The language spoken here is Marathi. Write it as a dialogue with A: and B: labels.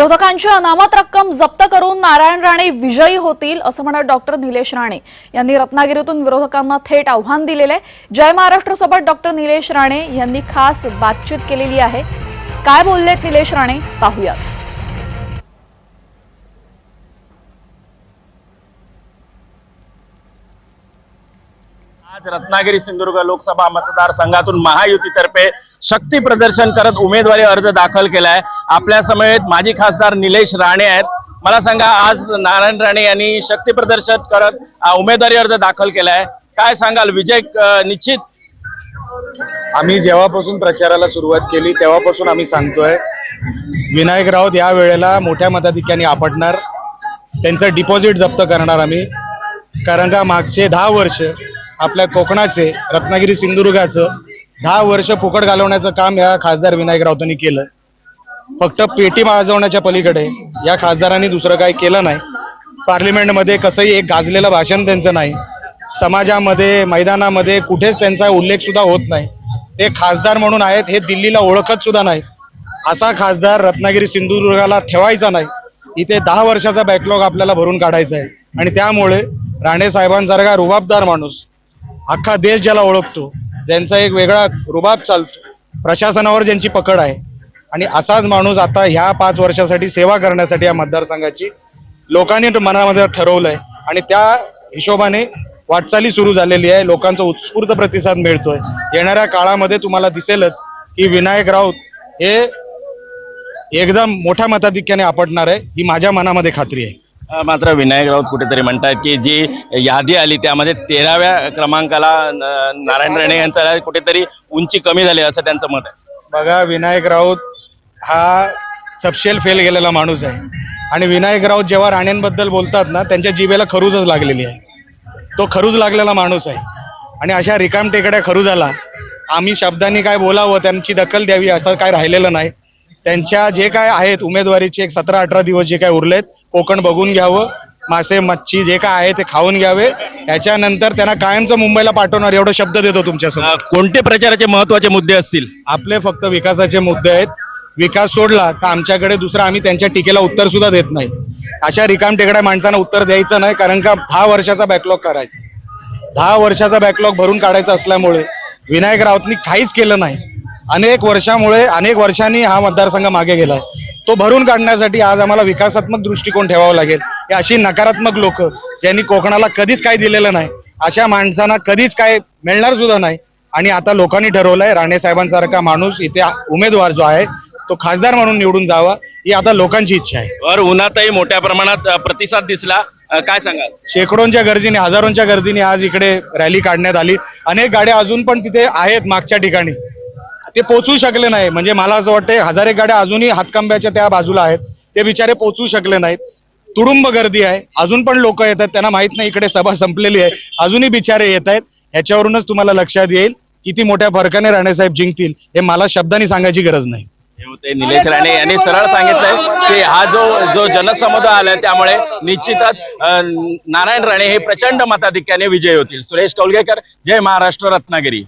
A: विरोधकांची अनामत रक्कम जप्त करून नारायण राणे विजयी होतील असं म्हणत डॉक्टर निलेश राणे यांनी रत्नागिरीतून विरोधकांना थेट आव्हान दिलेलं आहे. जय महाराष्ट्र सोबत डॉक्टर निलेश राणे यांनी खास बातचीत केलेली आहे. काय बोलले निलेश राणे? पाहूयात.
B: आज रत्नागिरी सिंधुदुर्ग लोकसभा मतदारसंघातून महायुतीतर्फे शक्ती प्रदर्शन करत उमेदवारी अर्ज दाखल केलाय. आपल्या समेत माजी खासदार निलेश राणे आहेत. मला सांगा आज नारायण राणे यांनी शक्ती प्रदर्शन करत उमेदवारी अर्ज दाखल केलाय. काय सांगाल? विजय निश्चित?
C: आम्ही जेव्हापासून प्रचाराला सुरुवात केली तेव्हापासून आम्ही सांगतोय विनायक राऊत या वेळेला मोठ्या मताधिक्याने आपटणार. त्यांचं डिपॉझिट जप्त करणार आम्ही. कारण का मागचे दहा वर्ष आपल्या कोकणाचे रत्नागिरी सिंधुदुर्गाचं दहा वर्ष फुकट घालवण्याचं काम या खासदार विनायक राऊतांनी केलं. फक्त पेटी माजवण्याच्या पलीकडे या खासदारांनी दुसरं काही केलं नाही. पार्लिमेंटमध्ये कसंही एक गाजलेलं भाषण त्यांचं नाही. समाजामध्ये मैदानामध्ये कुठेच त्यांचा उल्लेख सुद्धा होत नाही. ते खासदार म्हणून आहेत हे दिल्लीला ओळखत सुद्धा नाही असा खासदार रत्नागिरी सिंधुदुर्गाला ठेवायचा नाही. इथे दहा वर्षाचा बॅकलॉग आपल्याला भरून काढायचा आहे. आणि त्यामुळे राणे साहेबांसारखा रुबाबदार माणूस अख्खा देश ज्याला ओळखतो त्यांचा एक वेगळा रुबाब चालतो प्रशासनावर ज्यांची पकड आहे. आणि असाच माणूस आता ह्या पाच वर्षासाठी सेवा करण्यासाठी या मतदारसंघाची लोकांनी मनामध्ये ठरवलंय. आणि त्या हिशोबाने वाटचाली सुरू झालेली आहे. लोकांचा उत्स्फूर्त प्रतिसाद मिळतोय. येणाऱ्या काळामध्ये तुम्हाला दिसेलच की विनायक राऊत हे एकदम मोठ्या मताधिक्याने आपटणार आहे ही माझ्या मनामध्ये खात्री आहे.
B: मात्र विनायक राऊत कुठेतरी म्हणतात की जी यादी आली त्यामध्ये तेराव्या क्रमांकाला न- नारायण राणे यांचा कुठेतरी उंची कमी झाली असं त्यांचं मत आहे.
C: बघा विनायक राऊत हा सपशेल फेल गेलेला माणूस आहे. आणि विनायक राऊत जेव्हा राणेंबद्दल बोलतात ना त्यांच्या जिभेला खरूजच लागलेली आहे. तो खरूज लागलेला माणूस आहे. आणि अशा रिकाम टेकड्या खरूजाला आम्ही शब्दांनी काय बोलावं त्यांची दखल द्यावी असं काय राहिलेलं नाही. त्यांच्या जे काय आहेत उमेदवारीचे एक सतरा अठरा दिवस जे काय उरलेत कोकण बघून घ्यावं मासे मच्छी जे काय आहे ते खाऊन घ्यावे. त्याच्यानंतर त्यांना कायमचं मुंबईला पाठवणार एवढं शब्द देतो तुमच्यासमोर.
B: कोणते प्रचाराचे महत्त्वाचे मुद्दे असतील?
C: आपले फक्त विकासाचे मुद्दे आहेत. विकास सोडला तर आमच्याकडे दुसरा आम्ही त्यांच्या टीकेला उत्तर सुद्धा देत नाही. अशा रिकाम टेकड्या माणसांना उत्तर द्यायचं नाही कारण का दहा वर्षाचा बॅकलॉग करायचा दहा वर्षाचा बॅकलॉग भरून काढायचा असल्यामुळे विनायक राऊतनी काहीच केलं नाही. अनेक वर्षामुळे अनेक वर्षांनी हा मतदारसंघ मागे गेलाय. तो भरून काढण्यासाठी आज आम्हाला विकासात्मक दृष्टिकोन ठेवावा लागेल. ही अशी नकारात्मक लोक ज्यांनी कोकणाला कधीच काही दिलेलं नाही अशा माणसांना कधीच काय मिळणार सुद्धा नाही. आणि आता लोकांनी ठरवलंय राणे साहेबांसारखा माणूस इथे उमेदवार जो आहे तो खासदार म्हणून निवडून जावा ही आता लोकांची इच्छा आहे.
B: वर उन्हातही मोठ्या प्रमाणात प्रतिसाद दिसला. काय सांगाल?
C: शेकडोंच्या गर्दीने हजारोंच्या गर्दीने आज इकडे रॅली काढण्यात आली. अनेक गाड्या अजून पण तिथे आहेत मागच्या ठिकाणी. ते पोचू शकले नाही म्हणजे मला असं वाटतं हजार गाड्या अजूनही हातकंब्याच्या त्या बाजूला आहेत. ते बिचारे पोचू शकले नाहीत. तुडुंब गर्दी आहे. अजून पण लोक येतात त्यांना माहीत नाही इकडे सभा संपलेली आहे. अजूनही बिचारे येत आहेत. ह्याच्यावरूनच तुम्हाला लक्षात येईल किती मोठ्या फरकाने राणेसाहेब जिंकतील हे मला शब्दांनी सांगायची गरज नाही.
B: हे होते निलेश राणे यांनी सरळ सांगितलंय की हा जो जो जनसमुदाय आलाय त्यामुळे निश्चितच नारायण राणे हे प्रचंड मताधिक्याने विजयी होतील. सुरेश कौलगेकर जय महाराष्ट्र रत्नागिरी.